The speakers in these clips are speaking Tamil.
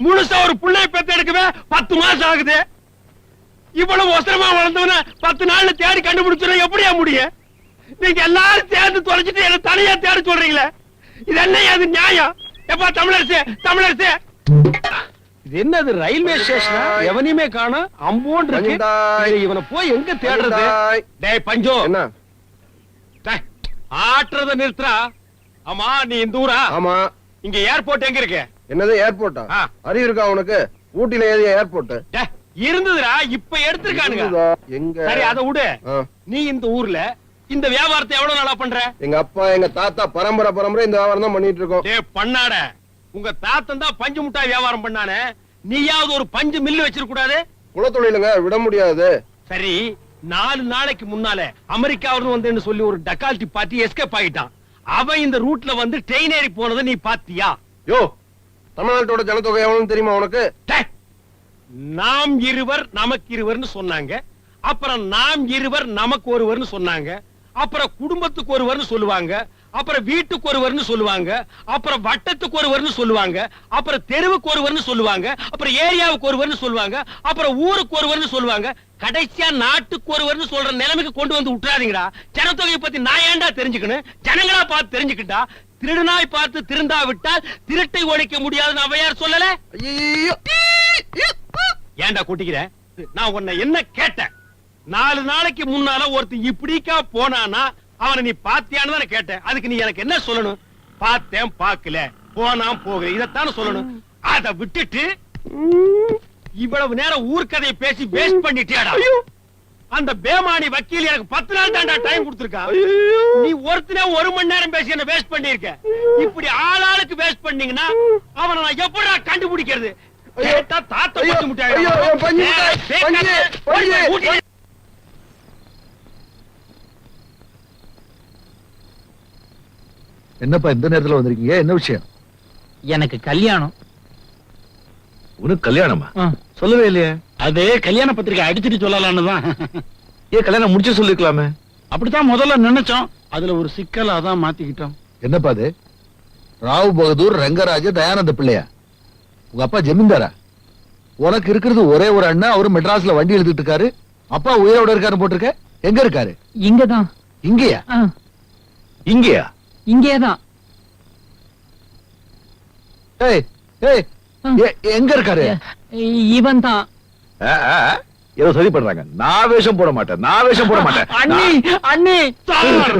முழுசா ஒரு புள்ளைய பெத்து எடுக்கவே பத்து மாசம் ஆகுது. இவ்வளவு ஒசரமா வளர்ந்தவன பத்து நாள்ல தேடி கண்டுபிடிச்சிடும் எப்படியா முடியும்? நீங்க எல்லாரும் சேர்ந்து தொலைச்சிட்டு என்ன தனியா தேட சொல்றீங்களே? இது என்ன அது நியாயம்? எப்பா தமிழரசு தமிழரசு. இது என்னது ரயில்வே ஸ்டேஷனா? எவனையுமே காணோம் அம்போன் இருக்கு. இவனை போய் எங்க தேடுறது. டேய் பஞ்சோ. என்ன? டேய், ஆட்டுறத நிறுத்துறா. ஆமா நீ இந்த ஊரா? ஆமா. இங்க ஏர்போர்ட் எங்க இருக்கு? என்னது ஏர்போர்ட்டா. அறிவு இருக்கா உனக்கு? ஊட்டில ஏறிய ஏர்போர்ட் இருந்ததுடா இப்ப எடுத்திருக்கானுங்க. எங்க? சரி அத விடு. நீ இந்த ஊர்ல இந்த வியாபாரத்தை எவ்வளவு நாளா பண்ற? எங்க அப்பா எங்க தாத்தா பரம்பரை பரம்பரை இந்த வியாபாரம் தான் பண்ணிட்டு இருக்கோம். டேய் பண்ணாட உங்க தாத்தன் தான் பஞ்சு முட்டாய் வியாபாரம் பண்ணானே. நீயாவது ஒரு பஞ்சு மில்லு வச்சிருக்க கூடாது? குலத்தொழிலுங்க விட முடியாது. சரி நாலு நாளைக்கு முன்னால அமெரிக்காவிலிருந்து வந்து சொல்லி ஒரு டக்கால்டி பார்ட்டி எஸ்கேப் ஆயிட்டான். அவன் இந்த ரூட்ல வந்து ட்ரெயின் ஏறி போனதை நீ பாத்தியா? யோ தமிழ்நாட்டோட ஜனத்தொகை எவ்வளவு தெரியுமா உனக்கு? நாம் இருவர் நமக்கு இருவர்னு சொன்னாங்க. அப்புறம் நாம் இருவர் நமக்கு ஒருவர்னு சொன்னாங்க. அப்புறம் குடும்பத்துக்கு ஒருவர்னு சொல்லுவாங்க. அப்புறம் வீட்டுக்கு ஒருவர்னு சொல்லுவாங்க. அப்புறம் வட்டத்துக்கு ஒருவர்னு சொல்லுவாங்க. அப்புறம் தெருவுக்கு ஒருவர்னு சொல்லுவாங்க. அப்புறம் ஏரியாவுக்கு ஒருவர்னு சொல்லுவாங்க. அப்புறம் ஊருக்கு ஒருவர்னு சொல்லுவாங்க. கடைசியா நாட்டுக்கு ஒருவர்னு சொல்ற நிலைமைக்கு கொண்டு வந்து விட்டுறாதீங்கடா. ஜனத்தொகையை பத்தி நான் ஏன்டா தெரிஞ்சுக்கணும்? ஜனங்களா பார்த்து தெரிஞ்சுக்கிட்டா. திருநாய் பார்த்து திருந்தா விட்டால் திருட்டை ஒழிக்க முடியாதுன்னு அவையார் சொல்லல? ஏன்டா கூட்டிக்கிற? நான் உன்னை என்ன கேட்டேன்? நாலு நாளைக்கு முன்னால ஒருத்தன் இப்படிக்கா போனானா அவனை நீ பாத்தியான்னு தானே கேட்டேன். அதுக்கு நீ எனக்கு என்ன சொல்லணும்? பார்த்தேன் பார்க்கல. போனான் போகல. இதைத்தானே சொல்லணும். அத விட்டுட்டு இவ்வளவு நேரம் ஊர்க்கதையை பேசி வேஸ்ட் பண்ணிட்டியாடா? அந்த பேமானி வக்கீல் எனக்கு பத்து நாள் தான்டா டைம் கொடுத்திருக்கான் நீ ஒருத்தனே ஒரு மணி நேரம் பேசி என்ன வேஸ்ட் பண்ணிருக்க இப்படி ஆளாளுக்கு வேஸ்ட் பண்ணீங்கன்னா அவனை நான் எப்படா கண்டுபிடிக்கிறது? கேட்டா தாத்தா பத்து முட்டாய். என்னப்பா இந்த நேரத்துல வந்திருக்கீங்க? என்ன விஷயம்? எனக்கு கல்யாணம். உனக்கு கல்யாணமா. சொல்லவே இல்லையே. அது கல்யாண பத்திரிக்கை அடிச்சிட்டு சொல்லலாம்னு தான். ஏன் கல்யாணம் முடிச்சு சொல்லிருக்கலாமே. அப்படித்தான் முதல்ல நினைச்சோம். அதுல ஒரு சிக்கல் அதான் மாத்திக்கிட்டோம். என்னப்பா அது? ராவ் பகதூர் ரங்கராஜ தயானந்த பிள்ளையா? உங்க அப்பா ஜமீன்தாரா? உனக்கு இருக்கிறது ஒரே ஒரு அண்ணன் அவரு மெட்ராஸ்ல வண்டி எழுதிட்டு இருக்காரு. அப்பா உயிரோட இருக்காரு போட்டிருக்க? எங்க இருக்காரு? இங்கதான். இங்கயா? இங்கயா? இங்கேதான். ஏய் ஏய் எங்க இருக்காரு? இவன் தான். ஏதோ சரி பண்றாங்க. நான் வேஷம் போட மாட்டேன். நான் வேஷம் போட மாட்டேன். அண்ணி அண்ணி சார்.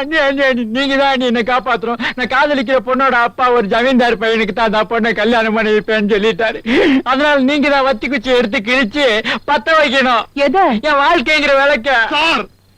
அண்ணி அண்ணி அண்ணி நீங்க தான் அண்ணி என்ன காப்பாத்துறோம் நான் காதலிக்கிற பொண்ணோட அப்பா ஒரு ஜமீன்தார் பையனுக்கு தான் அந்த பொண்ணை கல்யாணம் பண்ணி வைப்பேன்னு சொல்லிட்டாரு. அதனால நீங்க தான் வத்தி குச்சி எடுத்து கிழிச்சு பத்த வைக்கணும். எதை? என் வாழ்க்கைங்கிற விளக்க. சார்.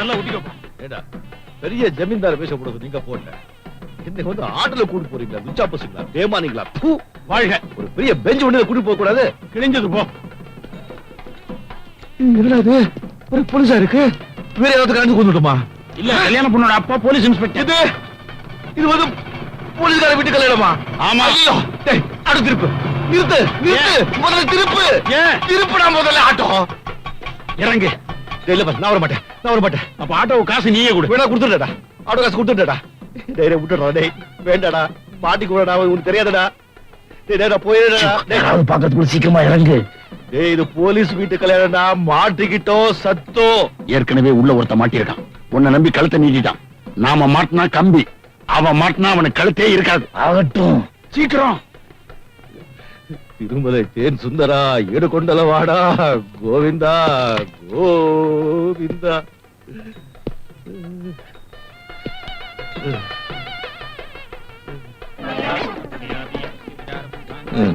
நல்லா ஊட்டிக்கோ ஏடா பெரிய ஜமீன்தார் பேச போடுறது நீங்க போட்ட. இன்னைக்கு வந்து ஆட்டுல கூட்டு போறீங்களா விச்சா பசுங்களா பேமானிங்களா? பூ வாழ்க. ஒரு பெரிய பெஞ்ச் ஒண்ணு கூட்டு போக கூடாது கிழிஞ்சது போ. என்னடா இது? ஒரு போலீஸா இருக்கு? வேற ஏதாவது கலந்து கொண்டுட்டுமா இல்ல கல்யாண பொண்ணோட அப்பா போலீஸ் இன்ஸ்பெக்டர். இது இது வந்து போலீஸ்கார வீட்டு கல்யாணமா ஆமா. ஐயோ டேய் அடு திருப்பு. நிறுத்து நிறுத்து. முதல்ல திருப்பு. ஏன்? திருப்புடா முதல்ல ஆட்டோ. இறங்கு. டேய், இல்ல பாஸ், நான் வர மாட்டேன் நான் மாட்டேன் அப்ப ஆட்டோ காசு நீயே கொடு. வேணா கொடுத்துடா ஆட்டோ காசு கொடுத்துடா டேய் டேய், விட்டுடுறா டேய். வேண்டாடா. மாட்டி கூடடா உனக்கு தெரியாதடா. டேய் டேய் போயிடுடா. சீக்கிரமா இறங்கு. டேய் இது போலீஸ் வீட்டு கல்யாணம்டா. மாட்டிக்கிட்டோம் சத்தோ. ஏற்கனவே உள்ள ஒருத்த மாட்டிருக்கான். உன்னை நம்பி கழுத்தை நீட்டிட்டான். நாம மாட்டினா கம்பி. அவன் மாட்டினா அவனுக்கு கழுத்தே இருக்காது. ஆகட்டும். சீக்கிரம். திருமலை தேன் சுந்தரா ஈடு கொண்டலவாடா கோவிந்தா கோவிந்தா ம்.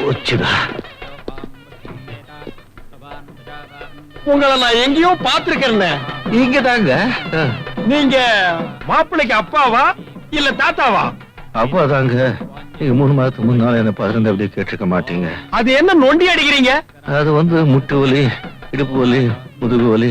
போச்சுடா. உங்களை நான் எங்கேயோ பாத்திருக்கேன் இங்க தாங்க. நீங்க மாப்பிள்ளைக்கு அப்பாவா இல்ல தாத்தாவா? அப்பா தாங்க. நீங்க மூணு மாதத்துக்கு முன்னால என்ன பதினெண்டு அப்படியே கேட்டிருக்க மாட்டீங்க. அது என்ன நொண்டி அடிக்கிறீங்க? அது வந்து முட்டு வலி இடுப்பு வலி முதுகு வலி.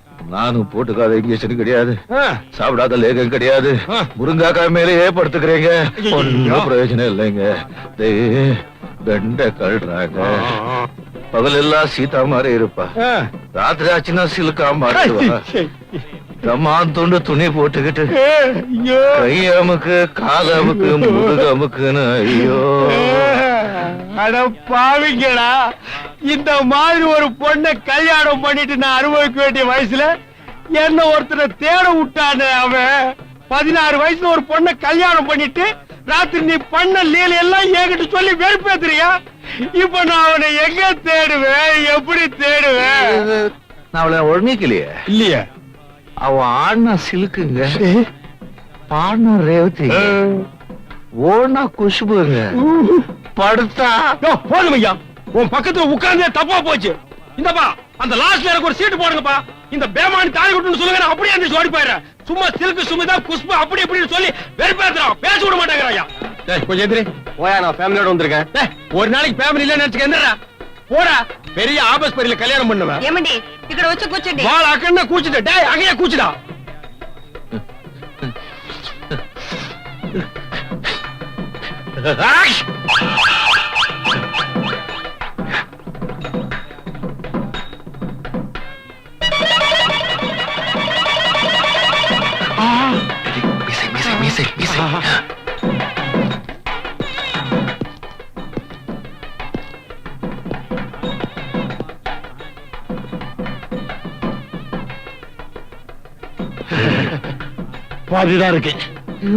நானும் போட்டுக்காத இன்ஜெக்ஷன் கிடையாது. சாப்பிடாத லேகம் கிடையாது. முருங்காக்காய் மேலேயே படுத்துக்கிறீங்க. ஒன்னும் பிரயோஜனம் இல்லைங்க. பெண்டை கழுறாங்க பகல் எல்லாம் சீதா மாதிரி இருப்பா. ராத்திரி ஆச்சுன்னா சிலுக்கா மாட்டுவா. தம்மான் துண்டு துணி போட்டுக்கிட்டு. கை அமுக்கு கால் அமுக்கு முதுகு அமுக்குன்னு ஐயோ அட பாவிங்களா இந்த மாதிரி ஒரு பொண்ணை கல்யாணம் பண்ணிட்டு நான் அனுபவிக்க வேண்டிய வயசுல என்ன ஒருத்தரை தேட விட்டானே அவன்? பதினாறு வயசுல ஒரு பொண்ணை கல்யாணம் பண்ணிட்டு ராத்திரி நீ பண்ண லீல எல்லாம் என்கிட்ட சொல்லி வெறுப்பேத்துறியா? இப்ப நான் அவனை எங்க தேடுவேன்? எப்படி தேடுவேன்? நான் அவளை ஒழுங்கிக்கலையே இல்லையே. அவன் ஆடினா சிலுக்குங்க. பாடினா ரேவதி ஓனா குஷ்புங்க. படுத்தா. போதும் ஐயா. உன் பக்கத்துல உட்கார்ந்தே தப்பா போச்சு. இந்தப்பா அந்த லாஸ்ட்ல எனக்கு ஒரு சீட்டு போடுங்கப்பா. இந்த பேமானி தாலி கட்டணும் சொல்லுங்க அப்படியே அந்த ஓடி போயிடுறேன். சும்மா சிலுக்கு சுமிதா குஷ்பு அப்படி இப்படின்னு சொல்லி வெறுப்பேத்துறான். பேச விட மாட்டேங்கிறான் ஐயா. டேய் கொஞ்சம் எந்திரி. போயா நான் ஃபேமிலியோட வந்திருக்கேன். டேய் ஒரு நாளைக்கு ஃபேமிலி இல்ல நினைச்சுக்க என்னடா? போடா. பெரிய ஆபஸ் பெரியல கல்யாணம் பண்ணுவேன். ஏமண்டி இக்கட வச்சு கூச்சுடி. வாள அக்கண்ண கூச்சுடு. டேய் அங்கயே கூச்சுடா. பாதிதான் இருக்கு.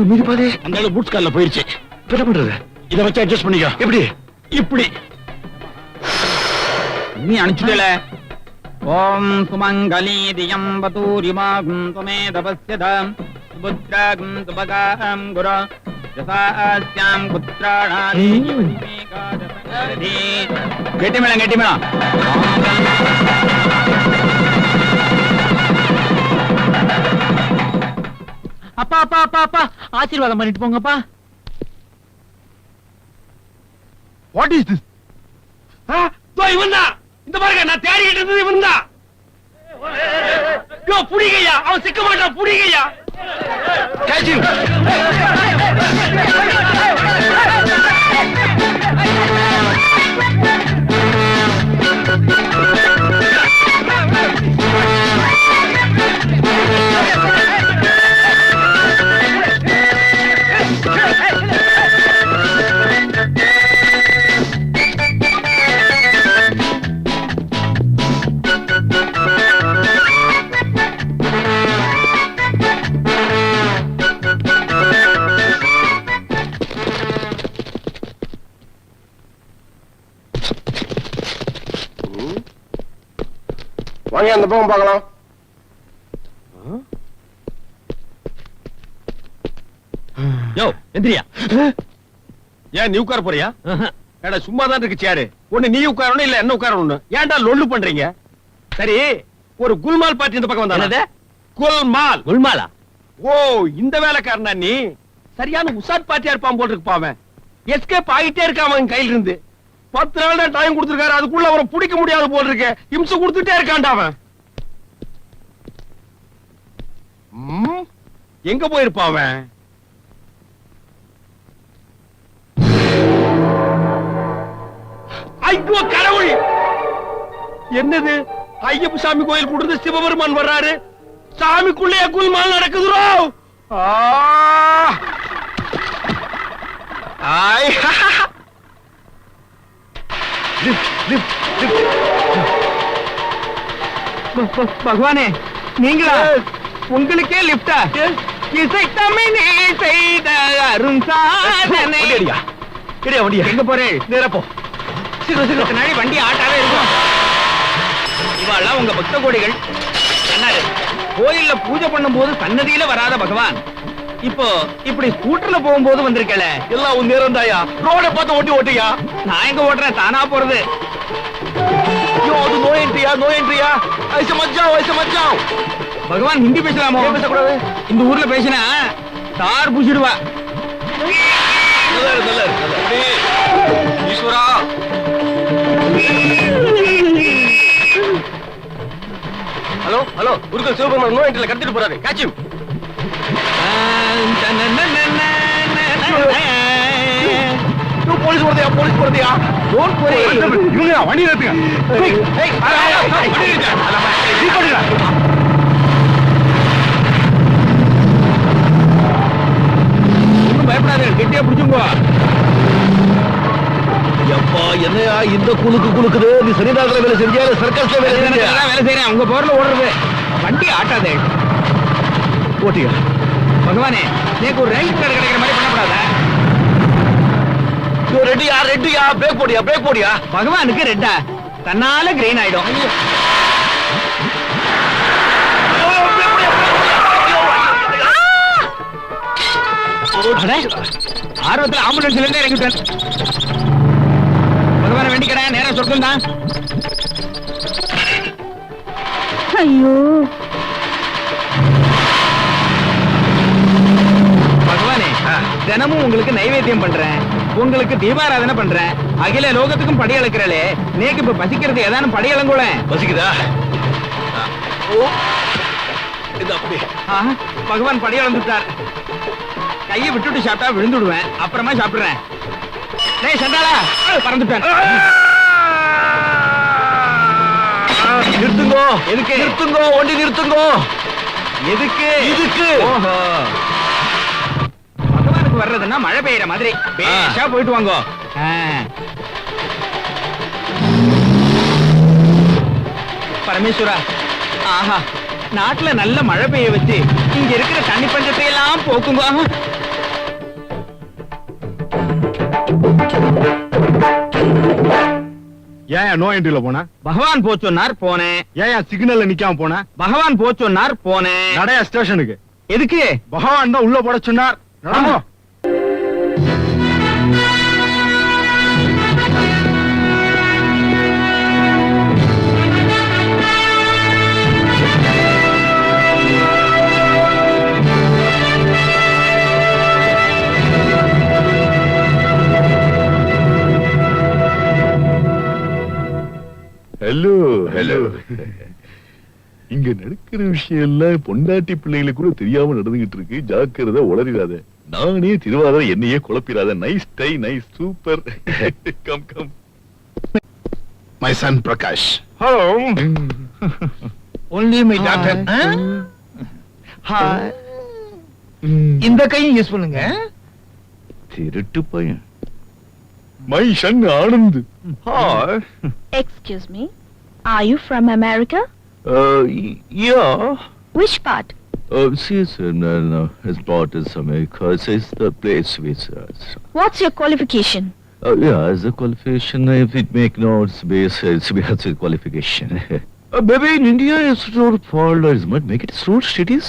மீதி பாதி. அந்த பூட்ஸ் கால்ல போயிருச்சு. என்ன பண்றது? இத வச்சு அட்ஜஸ்ட் பண்ணிக்க. எப்படி? இப்படி. நீ அனுப்பிச்சுட்டல. ஓம் சுமங்கலி தியம் வதூரிமாகும் துமே தபஸ்யதாம் சுபுத்ராகும் சுபகாம் குர. யசாஸ்யாம் புத்ராணாதி கெட்டி மேளம் கெட்டி மேளம் அப்பா அப்பா அப்பா அப்பா. ஆசீர்வாதம் பண்ணிட்டு போங்கப்பா. வாட் இஸ் திஸ் இவன் தான். இந்த பாருங்க நான் தேடிக்கிட்டு இருந்தது இவன் தான். யோ புடிங்கய்யா அவன் சிக்க மாட்டான் புடிங்கய்யா வாங்க அந்த பக்கம் பார்க்கலாம். யோ எந்திரியா. ஏன் நீ உட்கார போறியா? ஏடா சும்மா தான் இருக்கு சேரு ஒண்ணு நீ உட்காரணும் இல்ல என்ன உட்காரணும் ஏன்டா லொல்லு பண்றீங்க? சரி ஒரு குல்மால் பார்ட்டி இந்த பக்கம் என்னது? வந்தா குல்மால். குல்மாலா? ஓ இந்த வேலைக்காரனா நீ? சரியான உசாட் பார்ட்டியா இருப்பான் போல் இருக்கு பாவன் எஸ்கேப் ஆகிட்டே இருக்கான் அவன் கையில இருந்து பத்து நாள் தான் டைம் கொடுத்துருக்காரு. அதுக்குள்ள அவரை பிடிக்க முடியாது போல் இருக்கு. இம்சை கொடுத்துட்டே இருக்கான்டா அவன். எங்க போயிருப்பான் அவன்? ஐயோ கடவுள்! என்னது? ஐயப்ப சாமி கோயில் கொடுத்து சிவபெருமான் வர்றாரு. சாமிக்குள்ளே குல்மால் நடக்குதுரோ? ஆ! ஆய் ஹா பகவானே நீங்களா? உங்களுக்கே லிப்டா இசை தமிழே செய்த அருண் சாதனை. இடியா வண்டியா. எங்க போறேன் நேரா போ. சீக்கிரம், சீக்கிரம். பின்னாடி வண்டி ஆட்டாவே இருக்கும். இவாள்லாம் உங்க பக்த கோடிகள். கோயில்ல பூஜை பண்ணும்போது சன்னதியில வராத பகவான். இப்போ இப்படி ஸ்கூட்டர்ல போகும்போது வந்திருக்கல எல்லாம் உன் நேரம் தாயா. ரோட பார்த்து ஓட்டி ஓட்டியா நான் எங்க ஓட்டுறேன்? தானா போறது. ஐயோ அது நோ என்ட்ரியா நோ என்ட்ரியா ஐச ஐச பகவான் ஹிந்தி பேசலாமோ? பேசக்கூடாது? இந்த ஊர்ல பேசினா தார் இருக்கு. ஈஸ்வரா. ஹலோ ஹலோ குருக்கள் சிவபெருமான் நோ என்ட்ரில கடத்திட்டு போறாரு. காட்சியும் போலீஸ் வருதையா போலீஸ் வருதையா Don't worry. இவங்க வண்டி நிறுத்துங்க ஏய், வண்டி நிறுத்துங்க. பயப்படாதே கெட்டியா எப்பா என்னையா இந்த குலுக்கு குலுக்குது நீ சனிதாசல வேலை செஞ்சியா சர்க்கஸ்ல வேலை செஞ்சியா வேலை செய்யறேன் உங்க போர்ல ஓடுறது வண்டி ஆட்டாதே ஓட்டியா பகவானே நேக்கு ஒரு ரயில் கார்டு கிடைக்கிற மாதிரி பண்ணக்கூடாதா? ரெட்டியா ரெட்டியா பிரேக் போடியா பிரேக் போடியா பகவானுக்கு ரெட்டா தன்னால கிரீன் ஆயிடும். ஆர்வத்துல ஆம்புலன்ஸ்ல இருந்தே இறங்கிட்டேன். பகவான வேண்டிக்கிறேன் நேரம் சொர்க்கம் தான் ஐயோ பகவானே தினமும் உங்களுக்கு நைவேத்தியம் பண்றேன். உங்களுக்கு தீபாராதனை பண்றேன். அகில லோகத்துக்கும் படி அளக்கிறளே நேக்கு இப்ப பசிக்கிறது ஏதானும் படி அளங்குல பசிக்குதா பகவான் படி அளந்துட்டார் கையை விட்டுட்டு சாப்பிட்டா விழுந்துடுவேன். அப்புறமா சாப்பிடுறேன். டேய் சண்டாளா பறந்துட்டேன். நிறுத்துங்கோ. எதுக்கு? நிறுத்துங்கோ வண்டி நிறுத்துங்கோ. எதுக்கு? இதுக்கு. ஓஹோ. பகவானுக்கு வர்றதுன்னா மழை பெய்யற மாதிரி. பேஷா போயிட்டு வாங்கோ. பரமேஸ்வரா ஆஹா நாட்டுல நல்ல மழை பெய்ய வச்சு இங்க இருக்கிற தண்ணி பஞ்சத்தை எல்லாம் போக்குங்க. ஏன் நோ என்ட்ரில போன? பகவான் போச்சொன்னார் போனேன் ஏன் சிக்னல்ல நிக்காம போன? பகவான் போச்சொன்னார் போனேன் நடைய ஸ்டேஷனுக்கு எதுக்கு? பகவான் தான் உள்ள போட சொன்னார். ஹலோ ஹலோ இங்க நடக்கிற விஷயம் எல்லாம் பொண்டாட்டி பிள்ளைகளுக்கு கூட தெரியாம நடந்துகிட்டு இருக்கு. ஜாக்கிரதை உளறிடாத. நானே திருவாதிரை என்னையே குழப்பிடாத. Nice tie nice super come come my son Prakash hello only my doctor இந்த கையும் யூஸ் பண்ணுங்க. திருட்டு பையன். My son Anand. Hi Excuse me. Are you from America? Yeah Which part? Uh, she's in, uh, no, his is America. It's the place which, uh, s- What's your qualification? uh, yeah, as a qualification, if it make no, it's base, it's a qualification. uh, maybe in India, it's road fall, it's might make it road cities.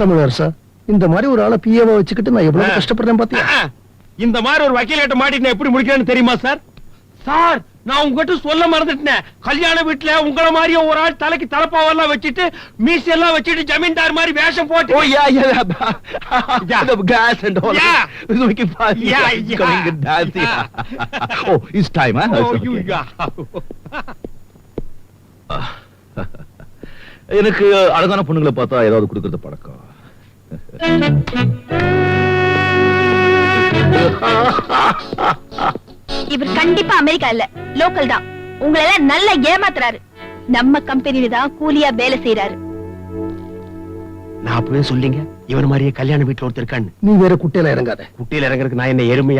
Tamilarasa? இந்த மாதிரி ஒரு ஆளை பிஏவா வச்சுக்கிட்டு நான் எவ்வளவு கஷ்டப்படுறேன் பாத்தியா? இந்த மாதிரி ஒரு வக்கீல் கிட்ட மாட்டி நான் எப்படி முடிக்கிறேன்னு தெரியுமா சார்? சார் நான் உங்ககிட்ட சொல்ல மறந்துட்டேன். கல்யாண வீட்டுல உங்கள மாதிரியே ஒரு ஆள் தலைக்கு தலப்பாவெல்லாம் வச்சுட்டு மீசி எல்லாம் வச்சுட்டு ஜமீன்தார் மாதிரி வேஷம் போட்டு Oh yeah, yeah, Yeah. the gas and all. Yeah. Coming oh, it's time, huh? Oh, you okay. எனக்கு அழகான பொண்ணுங்களை பார்த்தா ஏதாவது கொடுக்கறது பழக்கம். இவர் கண்டிப்பா அமெரிக்கா இல்ல லோக்கல் தான். உங்களை எல்லாம் நல்லா ஏமாத்துறாரு. நம்ம கம்பெனில தான் கூலியா வேலை செய்யறாரு நான் அப்பவே சொல்லிங்க இவன் மாதிரியே கல்யாண வீட்டுல ஒருத்தர் இருக்கான்னு. நீ வேற குட்டையில இறங்காத. குட்டியில இறங்குறதுக்கு நான் என்ன எருமையா?